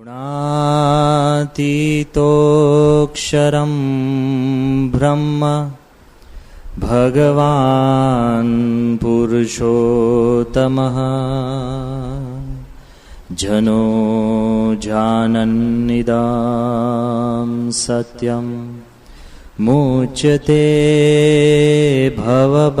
गुणातीतोऽक्षरं ब्रह्म भगवान् पुरुषोत्तमः जनो जानन्निदां सत्यं मुच्यते भवबन्धनात्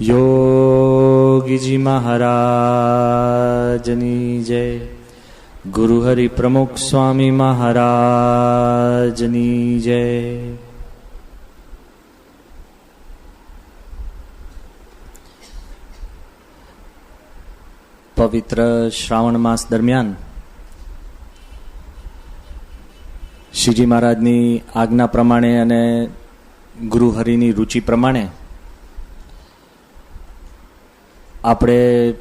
યોગીજી મહારાજની જય. ગુરુહરિ પ્રમુખ સ્વામી મહારાજની જય. પવિત્ર શ્રાવણ માસ દરમિયાન શ્રીજી મહારાજની આજ્ઞા પ્રમાણે અને ગુરુહરિની રુચિ પ્રમાણે આપણે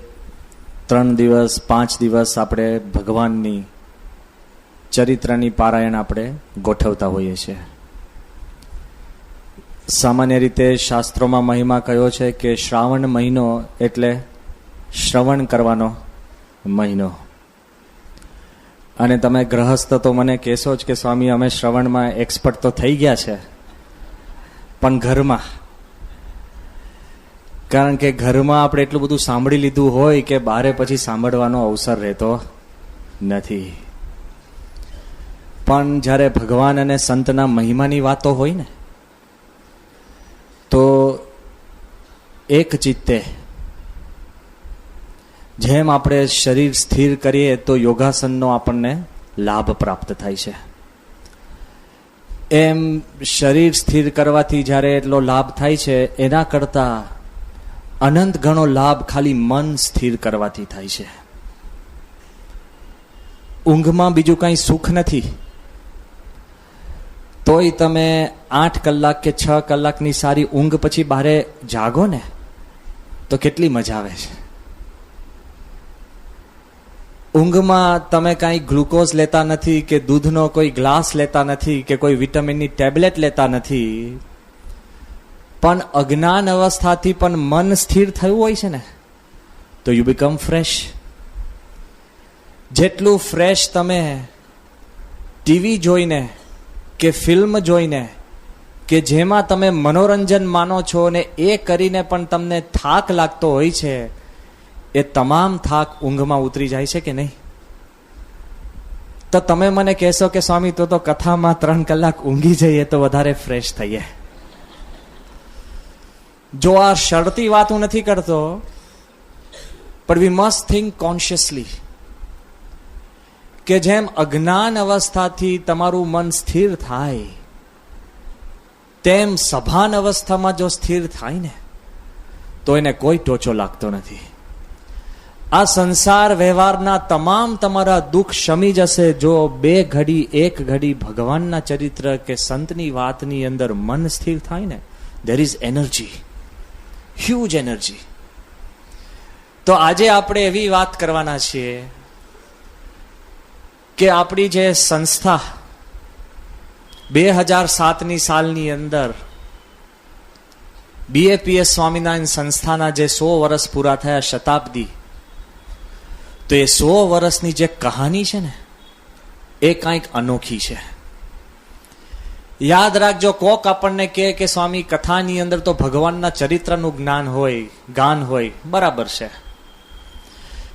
ત્રણ દિવસ, પાંચ દિવસ આપણે ભગવાનની ચરિત્રની પારાયણ આપણે ગોઠવતા હોઈએ છીએ. સામાન્ય રીતે શાસ્ત્રોમાં મહિમા કયો છે કે શ્રાવણ મહિનો એટલે શ્રવણ કરવાનો મહિનો. અને તમે ગ્રહસ્થ તો મને કહેશો જ કે સ્વામી, અમે શ્રવણમાં એક્સપર્ટ તો થઈ ગયા છે. પણ ઘરમાં કારણ કે ઘરમાં આપણે એટલું બધું સાંભળી લીધું હોય કે બારે પછી સાંભળવાનો અવસર રહેતો નથી. પણ જ્યારે ભગવાન અને સંતના મહિમાની વાતો હોય ને, તો એક ચિત્તે જેમ આપણે શરીર સ્થિર કરીએ તો યોગાસનનો આપણને લાભ પ્રાપ્ત થાય છે. એમ શરીર સ્થિર કરવાથી જ્યારે એટલો લાભ થાય છે, એના કરતાં અનંત ગણો લાભ ખાલી મન સ્થિર કરવાથી થાય છે. ઊંઘમાં બીજું કાંઈ સુખ નથી. તોય તમે આઠ કલાક કે છ કલાકની સારી ઊંઘ પછી બારે જાગો ને, તો કેટલી મજા આવે છે. ઊંઘમાં તમે કાંઈ ગ્લુકોઝ લેતા નથી કે દૂધનો કોઈ ગ્લાસ લેતા નથી કે કોઈ વિટામિનની ટેબ્લેટ લેતા નથી પણ અજ્ઞાન અવસ્થાથી પણ મન સ્થિર થયું હોય છે ને, તો યુ બીકમ ફ્રેશ જેટલું ફ્રેશ તમે ટીવી જોઈને કે ફિલ્મ જોઈને કે જેમાં તમે મનોરંજન માનો છો ને એ કરીને પણ તમને થાક લાગતો હોય છે, એ તમામ થાક ઊંઘમાં ઉતરી જાય છે કે નહીં? તો તમે મને કહેશો કે સ્વામી, તો તો કથામાં ત્રણ કલાક ઊંઘી જઈએ તો વધારે ફ્રેશ થઈએ. જો આ શરતી વાત હું નથી કરતો, પણ વી મસ્ટ થિંક કોન્શિયસલી કે જેમ અજ્ઞાન અવસ્થાથી તમારું મન સ્થિર થાય, તેમ સભાન અવસ્થામાં જો સ્થિર થાય ને, તો એને કોઈ ટોચો લાગતો નથી. આ સંસાર વ્યવહારના તમામ તમારા દુઃખ શમી જશે જો બે ઘડી, એક ઘડી ભગવાનના ચરિત્ર કે સંતની વાતની અંદર મન સ્થિર થાય ને there is energy huge energy તો આજે આપણે એવી વાત કરવાના છીએ કે આપણી જે સંસ્થા બે હજાર સાતની સાલની અંદર બીએપીએસ સ્વામિનારાયણ સંસ્થાના જે સો વર્ષ પૂરા થયા શતાબ્દી, તો એ સો વર્ષની જે કહાની છે ને, એ કાંઈક અનોખી છે. યાદ રાખજો, કોક આપણને કહે કે, સ્વામી, કથાની અંદર તો ભગવાનના ચરિત્રનું જ્ઞાન હોય, ગાન હોય. બરાબર છે.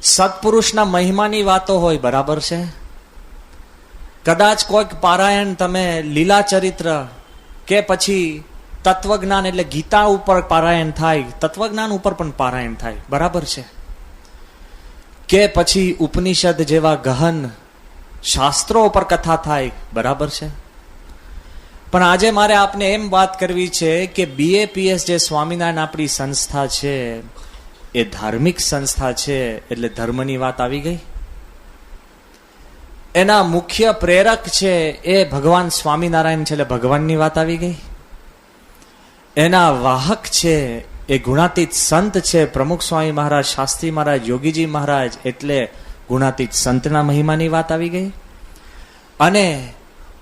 સત્પુરુષના મહિમાની વાતો હોય, બરાબર છે. કદાચ કોઈક પારાયણ તમે લીલા ચરિત્ર કે પછી તત્વજ્ઞાન એટલે ગીતા ઉપર પારાયણ થાય, તત્વજ્ઞાન ઉપર પણ પારાયણ થાય, બરાબર છે. કે પછી ઉપનિષદ જેવા ગહન શાસ્ત્રો ઉપર કથા થાય, બરાબર છે. પણ આજે મારે આપને એમ વાત કરવી છે કે બીએપીએસ જે સ્વામિનારાયણ આપણી સંસ્થા છે, એ ધાર્મિક સંસ્થા છે એટલે ધર્મની વાત આવી ગઈ? એના મુખ્ય પ્રેરક છે એ ભગવાન સ્વામિનારાયણ છે એટલે ભગવાનની વાત આવી ગઈ? એના વાહક છે એ ગુણાતીત સંત છે, પ્રમુખ સ્વામી મહારાજ, શાસ્ત્રી મહારાજ, યોગીજી મહારાજ એટલે ગુણાતીત સંતના મહિમાની વાત આવી ગઈ? અને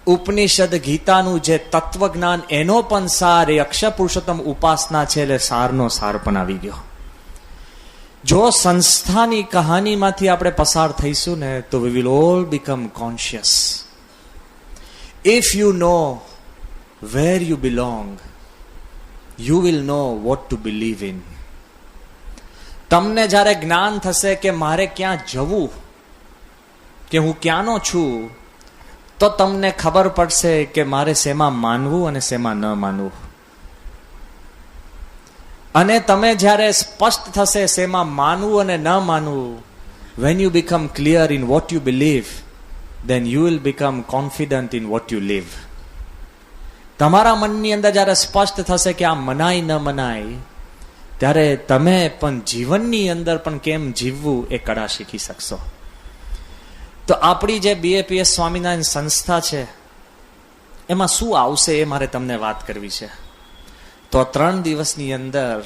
ઉપનિષદ ગીતાનું જે તત્વજ્ઞાન, એનો પણ સાર, એ અક્ષર પુરુષોત્તમ ઉપાસના છે એટલે સારનો સાર પણ આવી ગયો. જો સંસ્થાની કહાનીમાંથી આપણે પસાર થઈશું ને, તો we will all become conscious if you know where you belong you will know what to believe in તમને જ્યારે જ્ઞાન થશે કે મારે ક્યાં જવું, કે હું ક્યાંનો છું તો તમને ખબર પડશે કે મારે શેમાં માનવું અને શેમાં ન માનવું. અને તમે જ્યારે સ્પષ્ટ થશે શેમાં માનવું અને ન માનવું when you become clear in what you believe then you will become confident in what you live તમારા મનની અંદર જ્યારે સ્પષ્ટ થશે કે આ મનાય ન મનાય, ત્યારે તમે પણ જીવનની અંદર પણ કેમ જીવવું એ કળા શીખી શકશો. તો આપણી જે બીએપીએસ સ્વામિનારાયણ સંસ્થા છે, એમાં શું આવશે એ મારે તમને વાત કરવી છે. તો ત્રણ દિવસની અંદર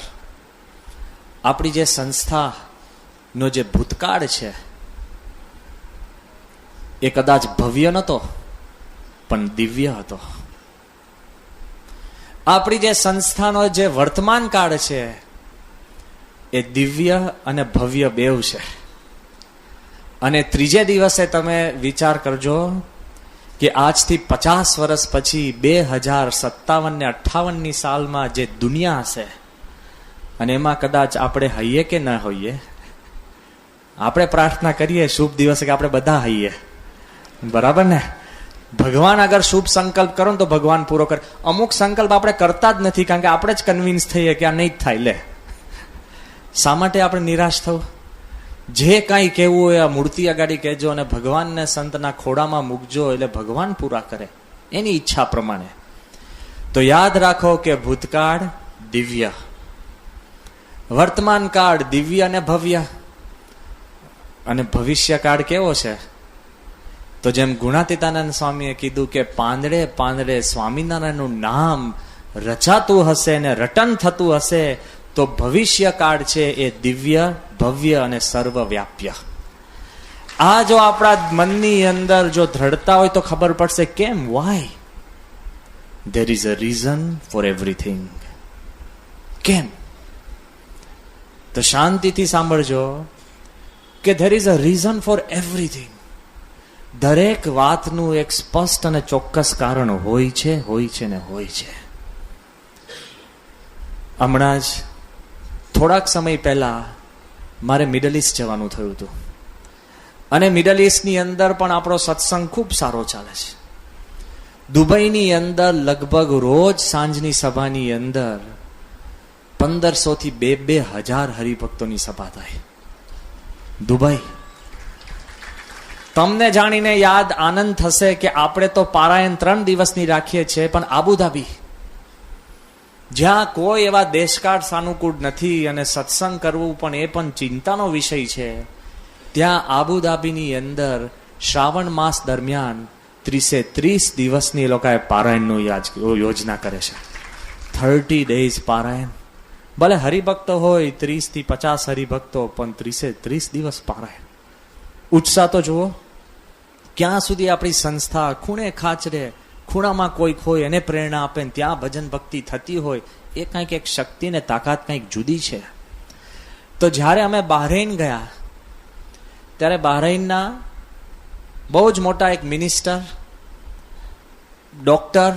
આપણી જે સંસ્થાનો જે ભૂતકાળ છે, એ કદાચ ભવ્ય નહોતો પણ દિવ્ય હતો. આપણી જે સંસ્થાનો જે વર્તમાન કાળ છે, એ દિવ્ય અને ભવ્ય બેવ છે. અને ત્રીજે દિવસે તમે વિચાર કરજો કે આજથી પચાસ વર્ષ પછી બે હજાર સત્તાવન ને અઠ્ઠાવનની સાલમાં જે દુનિયા હશે, અને એમાં કદાચ આપણે હઈએ કે ન હોઈએ? આપણે પ્રાર્થના કરીએ શુભ દિવસે કે આપણે બધા હઈએ. બરાબર ને? ભગવાન અગર શુભ સંકલ્પ કરો ને તો ભગવાન પૂરો કરે. અમુક સંકલ્પ આપણે કરતા જ નથી, કારણ કે આપણે જ કન્વિન્સ થઈએ કે આ નહીં જ થાય. લે. શા માટે આપણે નિરાશ થવું? જે કાંઈ કહેવું હોય આ મૂર્તિ અગાડી કહેજો અને ભગવાનને સંતના ખોડામાં મૂકજો એટલે ભગવાન પૂરા કરે. એની ઈચ્છા પ્રમાણે. તો યાદ રાખો કે ભૂતકાળ દિવ્ય. વર્તમાન કાળ દિવ્ય અને ભવ્ય. અને ભવિષ્ય કાળ કેવો છે? તો જેમ ગુણાતીતાનંદ સ્વામીએ કીધું કે પાંદડે પાંદડે સ્વામિનારાયણનું નામ રચાતું હશે ને રટન થતું હશે તો ભવિષ્ય કાળ છે એ દિવ્ય, ભવ્ય અને સર્વવ્યાપ્ય. આ જો આપણા મનની અંદર જો દ્રઢતા હોય તો ખબર પડશે કેમ why there is a reason for everything કેમ? તો શાંતિથી સાંભળજો કે there is a reason for everything દરેક વાતનું એક સ્પષ્ટ અને ચોક્કસ કારણ હોય છે હોય છે ને હોય છે. હમણાં જ થોડાક સમય પહેલાં મારે મિડલ ઇસ્ટ જવાનું થયું હતું. અને મિડલ ઇસ્ટની અંદર પણ આપણો સત્સંગ ખૂબ સારો ચાલે છે. દુબઈની અંદર લગભગ રોજ સાંજની સભાની અંદર પંદરસોથી બે બે હજાર હરિભક્તોની સભા થાય. દુબઈ. તમને જાણીને યાદ આનંદ થશે કે આપણે તો પારાયણ ત્રણ દિવસની રાખીએ છીએ, પણ આબુધાબી જ્યાં કોઈ એવા દેશકાળ સાનુકૂળ નથી અને સત્સંગ કરવું પણ એ પણ ચિંતાનો વિષય છે, ત્યાં આબુધાબીની અંદર શ્રાવણ માસ દરમિયાન ત્રીસે ત્રીસ દિવસની લોકોએ પારાયણનું યોજના કરે છે. થર્ટી ડેઝ પારાયણ. ભલે હરિભક્તો હોય, ત્રીસથી પચાસ હરિભક્તો, પણ ત્રીસે ત્રીસ દિવસ પારાયણ. ઉત્સાહ તો જુઓ, ક્યાં સુધી આપણી સંસ્થા ખૂણે ખાચરે ખૂણામાં કોઈક હોય એને પ્રેરણા આપે ને ત્યાં ભજન ભક્તિ થતી હોય, એ કંઈક એક શક્તિ ને તાકાત કંઈક જુદી છે. તો જ્યારે અમે બહારેન ગયા, ત્યારે બહારેનના બહુ જ મોટા એક મિનિસ્ટર, ડોક્ટર,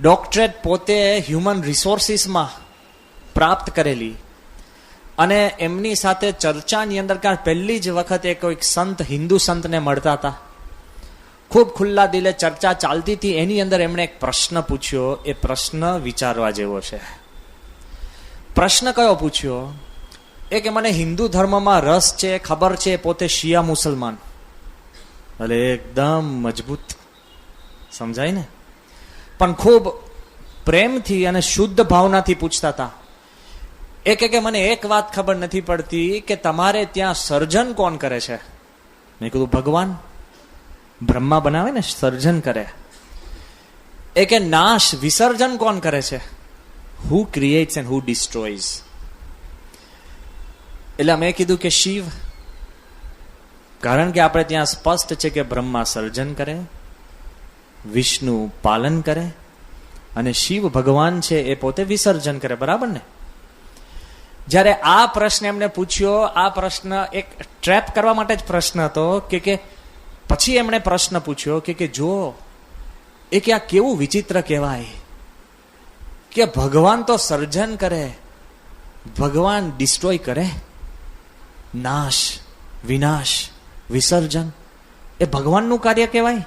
ડોક્ટરેટ પોતે હ્યુમન રિસોર્સિસમાં પ્રાપ્ત કરેલી અને એમની સાથે ચર્ચાની અંદર કારણ પહેલી જ વખત એ કોઈક સંત, હિન્દુ સંતને મળતા હતા. ખૂબ ખુલ્લા દિલે ચર્ચા ચાલતી હતી. એની અંદર એમણે એક પ્રશ્ન પૂછ્યો. એ પ્રશ્ન વિચારવા જેવો છે. પ્રશ્ન કયો પૂછ્યો? એ કે મને હિન્દુ ધર્મમાં રસ છે, ખબર છે, પોતે શિયા મુસલમાન. ભલે એકદમ મજબૂત. સમજાય ને? પણ ખૂબ પ્રેમથી અને શુદ્ધ ભાવનાથી પૂછતા હતા. એ કે મને એક વાત ખબર નથી પડતી કે તમારે ત્યાં સર્જન કોણ કરે છે? મેં કીધું, ભગવાન. બ્રહ્મા બનાવે ને, સર્જન કરે. એ કે નાશ, વિસર્જન કોણ કરે છે? હુ ક્રિએટ્સ એન્ડ હુ ડિસ્ટ્રોઈઝ એટલે મેં કીધું કે શિવ. કારણ કે આપણે ત્યાં સ્પષ્ટ છે કે બ્રહ્મા સર્જન કરે, વિષ્ણુ પાલન કરે, અને શિવ ભગવાન છે એ પોતે વિસર્જન કરે, બરાબર ને? જ્યારે આ પ્રશ્ન એમને પૂછ્યો, આ પ્રશ્ન એક ટ્રેપ કરવા માટે જ પ્રશ્ન હતો કે કે પછી એમણે પ્રશ્ન પૂછ્યો કે કે જો એ કે આ કેવું વિચિત્ર કહેવાય કે ભગવાન તો સર્જન કરે, ભગવાન ડિસ્ટ્રોય કરે? નાશ, વિનાશ, વિસર્જન, એ ભગવાનનું કાર્ય કહેવાય?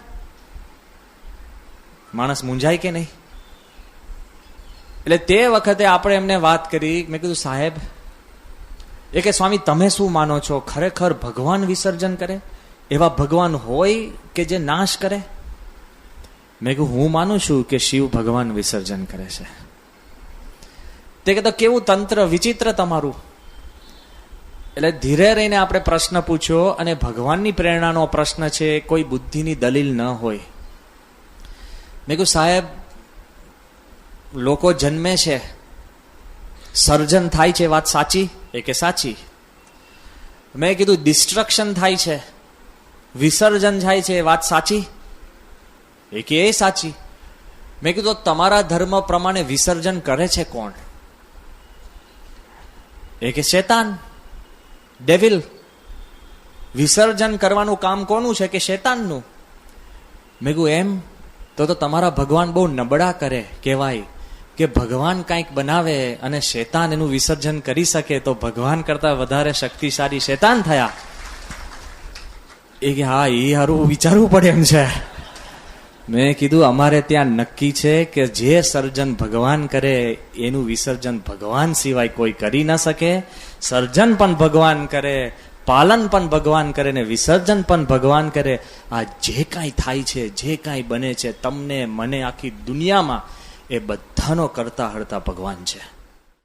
માણસ મૂંઝાય કે નહીં? એટલે તે વખતે આપણે એમને વાત કરી, મેં કીધું, સાહેબ, એ કે સ્વામી, તમે શું માનો છો? ખરેખર ભગવાન વિસર્જન કરે? એવા ભગવાન હોય કે જે નાશ કરે? મેં કહ્યું, હું માનું છું કે શિવ ભગવાન વિસર્જન કરે છે. તે કહેતા, કેવું તંત્ર વિચિત્ર તમારું? એટલે ધીરે રહીને આપણે પ્રશ્ન પૂછ્યો અને ભગવાનની પ્રેરણાનો પ્રશ્ન છે, કોઈ બુદ્ધિની દલીલ ન હોય. મેં કહ્યું, સાહેબ, લોકો જન્મે છે. સર્જન થાય છે વાત સાચી? એ કે, સાચી. મેં કીધું ડિસ્ટ્રક્શન થાય છે. વિસર્જન જાય છે એ વાત સાચી? એ કે એ સાચી? મેં કીધું તમારા ધર્મ પ્રમાણે વિસર્જન કરે છે કોણ? એ કે શેતાન. ડેવિલ, વિસર્જન કરવાનું કામ કોનું છે કે શેતાનનું? મેં કહ્યું એમ? તો તો તમારા ભગવાન બહુ નબળા કરે, કહેવાય કે ભગવાન કંઈક બનાવે અને શેતાન એનું વિસર્જન કરી શકે, તો ભગવાન કરતાં વધારે શક્તિશાળી શેતાન થયા. એ કે, હા, એ હારું વિચારવું પડે એમ છે. મેં કીધું, અમારે ત્યાં નક્કી છે કે જે સર્જન ભગવાન કરે, એનું વિસર્જન ભગવાન સિવાય કોઈ કરી ન શકે. સર્જન પણ ભગવાન કરે, પાલન પણ ભગવાન કરે ને વિસર્જન પણ ભગવાન કરે. આ જે કાંઈ થાય છે, જે કાંઈ બને છે, તમને, મને આખી દુનિયામાં, એ બધાનો કરતા હરતા ભગવાન છે.